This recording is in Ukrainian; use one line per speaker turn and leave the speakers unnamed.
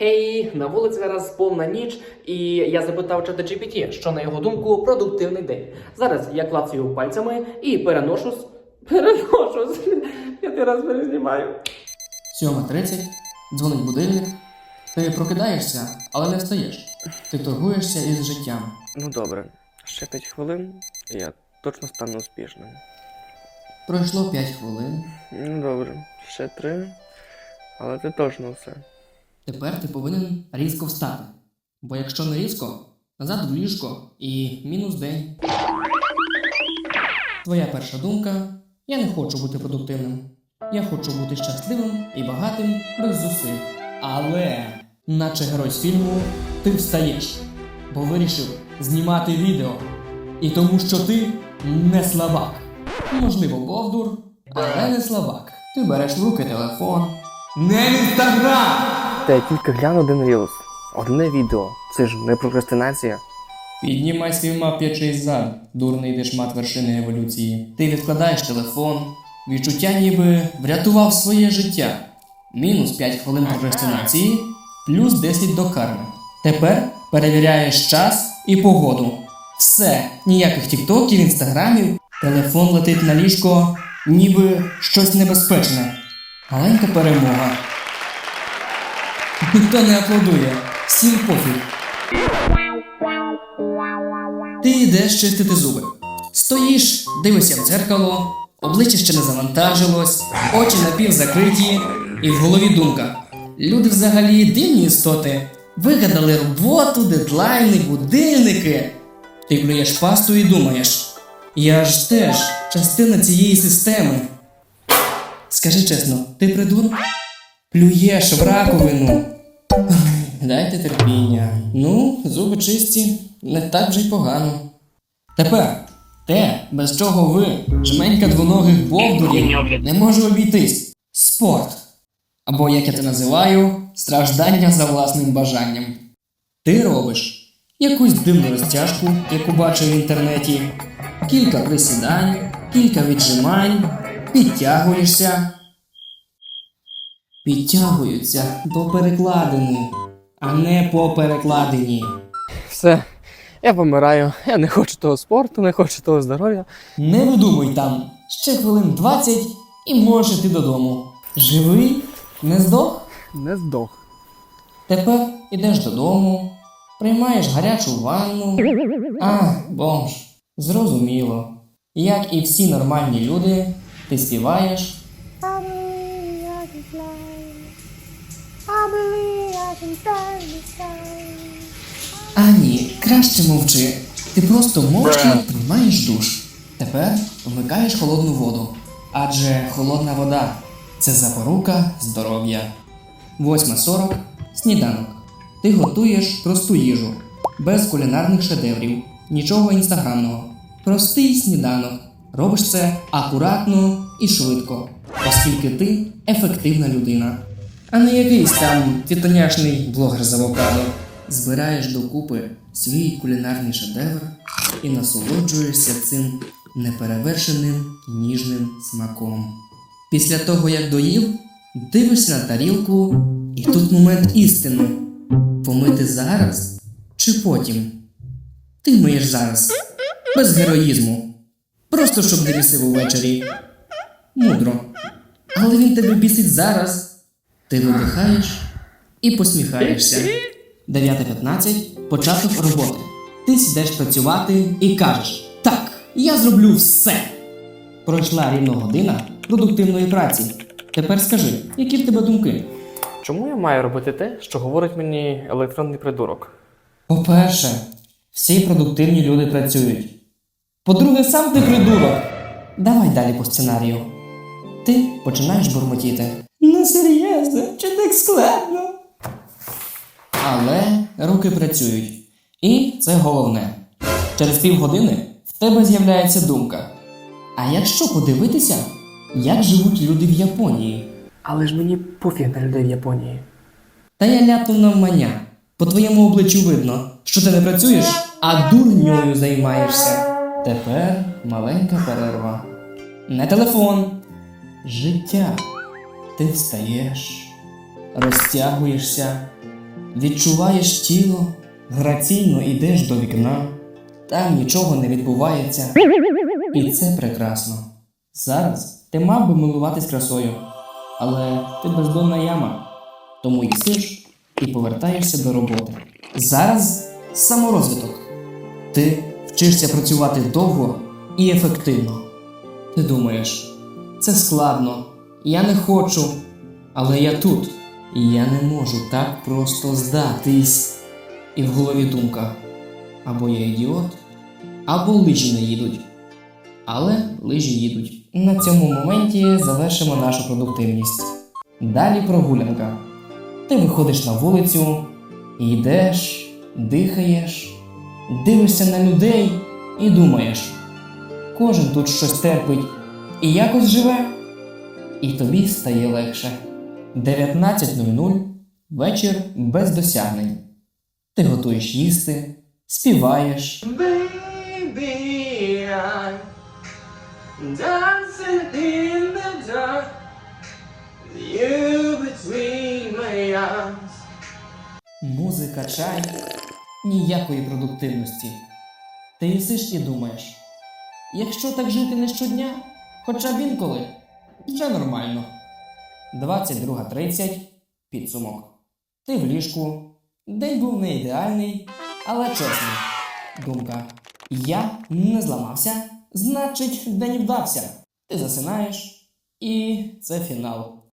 Хей, на вулиці зараз повна ніч, і я запитав чата GPT, що на його думку продуктивний день. Зараз я клацаю пальцями і переношусь. Переношусь. Я ти раз перезнімаю.
7.30, дзвонить будильник. Ти прокидаєшся, але не встаєш. Ти торгуєшся із життям.
Ну добре, ще 5 хвилин, і я точно стану успішним.
Пройшло 5 хвилин.
Ну добре, ще 3, але це точно все.
Тепер ти повинен різко встати. Бо якщо не різко, назад в ліжко і мінус день. Твоя перша думка я не хочу бути продуктивним. Я хочу бути щасливим і багатим без зусиль. Але, наче герой з фільму, ти встаєш, бо вирішив знімати відео. І тому що ти не слабак. Можливо, бовдур, але не слабак. Ти береш в руки телефон. Не інстаграм!
Та я тільки гляну один рілс. Одне відео. Це ж не прокрастинація.
Піднімай свій мап'ячий зад, дурний дешмат вершини еволюції. Ти відкладаєш телефон, відчуття ніби врятував своє життя. Мінус 5 хвилин прокрастинації, плюс 10 до карми. Тепер перевіряєш час і погоду. Все, ніяких тіктоків, інстаграмів, телефон летить на ліжко, ніби щось небезпечне. Маленька перемога. Ніхто не аплодує, всім пофіг. Ти йдеш чистити зуби. Стоїш, дивишся в дзеркало, обличчя ще не завантажилось, очі напівзакриті, і в голові думка. Люди взагалі дивні істоти. Вигадали роботу, дедлайни, будильники. Ти плюєш пасту і думаєш. Я ж теж частина цієї системи. Скажи чесно, ти придурок? Плюєш в раковину. Дайте терпіння. Ну, зуби чисті, не так вже й погано. Тепер те, без чого ви, жменька двоногих бовдурів, не може обійтись. Спорт. Або, як я це називаю, страждання за власним бажанням. Ти робиш якусь дивну розтяжку, яку бачив в інтернеті, кілька присідань, кілька віджимань, підтягуєшся. Підтягуються до перекладини, а не по перекладині.
Все, я помираю. Я не хочу того спорту, не хочу того здоров'я.
Не видумуй там. Ще хвилин 20 і можеш іти додому. Живий? Не здох?
Не здох.
Тепер ідеш додому, приймаєш гарячу ванну. А, бомж, зрозуміло. Як і всі нормальні люди, ти співаєш. А ні, краще мовчи. Ти просто мовчки приймаєш душ. Тепер вмикаєш холодну воду. Адже холодна вода це запорука здоров'я. 8.40 сніданок. Ти готуєш просту їжу, без кулінарних шедеврів, нічого інстаграмного. Простий сніданок. Робиш це акуратно і швидко, оскільки ти ефективна людина, а не якийсь там тітоняшний блогер з авокадо. Збираєш докупи свій кулінарний шедевр і насолоджуєшся цим неперевершеним ніжним смаком. Після того, як доїв, дивишся на тарілку, і тут момент істини. Помити зараз чи потім? Ти миєш зараз, без героїзму. Просто щоб не бісив увечері. Мудро. Але він тебе бісить зараз. Ти видихаєш і посміхаєшся. 9.15 початок роботи. Ти сідеш працювати і кажеш: Так, я зроблю все. Пройшла рівно година продуктивної праці. Тепер скажи, які в тебе думки?
Чому я маю робити те, що говорить мені електронний придурок?
По-перше, всі продуктивні люди працюють. По-друге, сам ти придурок. Давай далі по сценарію. Ти починаєш бурмотіти. Ну серйозно, чи так складно? Але руки працюють. І це головне. Через півгодини в тебе з'являється думка. А якщо подивитися, як живуть люди в Японії?
Але ж мені пофіг на людей в Японії.
Та я ляпнув навмання. По твоєму обличчю видно, що ти не працюєш, а дурньою займаєшся. Тепер маленька перерва. Не телефон. Життя. Ти встаєш, розтягуєшся, відчуваєш тіло, граційно йдеш до вікна, там нічого не відбувається. І це прекрасно. Зараз ти мав би милуватись красою, але ти бездонна яма, тому їсиш і повертаєшся до роботи. Зараз саморозвиток. Ти вчишся працювати довго і ефективно. Ти думаєш, це складно, я не хочу, але я тут, і я не можу так просто здатись. І в голові думка: або я ідіот, або лижі не їдуть. Але лижі їдуть. На цьому моменті завершимо нашу продуктивність. Далі прогулянка. Ти виходиш на вулицю, йдеш, дихаєш, дивишся на людей і думаєш, кожен тут щось терпить і якось живе, і тобі стає легше. 19.00 вечір без досягнень. Ти готуєш їсти, співаєш,
Baby, I'm dancing in the dark. You between my arms.
музика, чай, ніякої продуктивності. Ти їсиш і думаєш, якщо так жити не щодня, хоча б інколи, вже нормально. 22.30 підсумок. Ти в ліжку. День був не ідеальний, але чесний. Думка. Я не зламався, значить, день вдався. Ти засинаєш, і це фінал.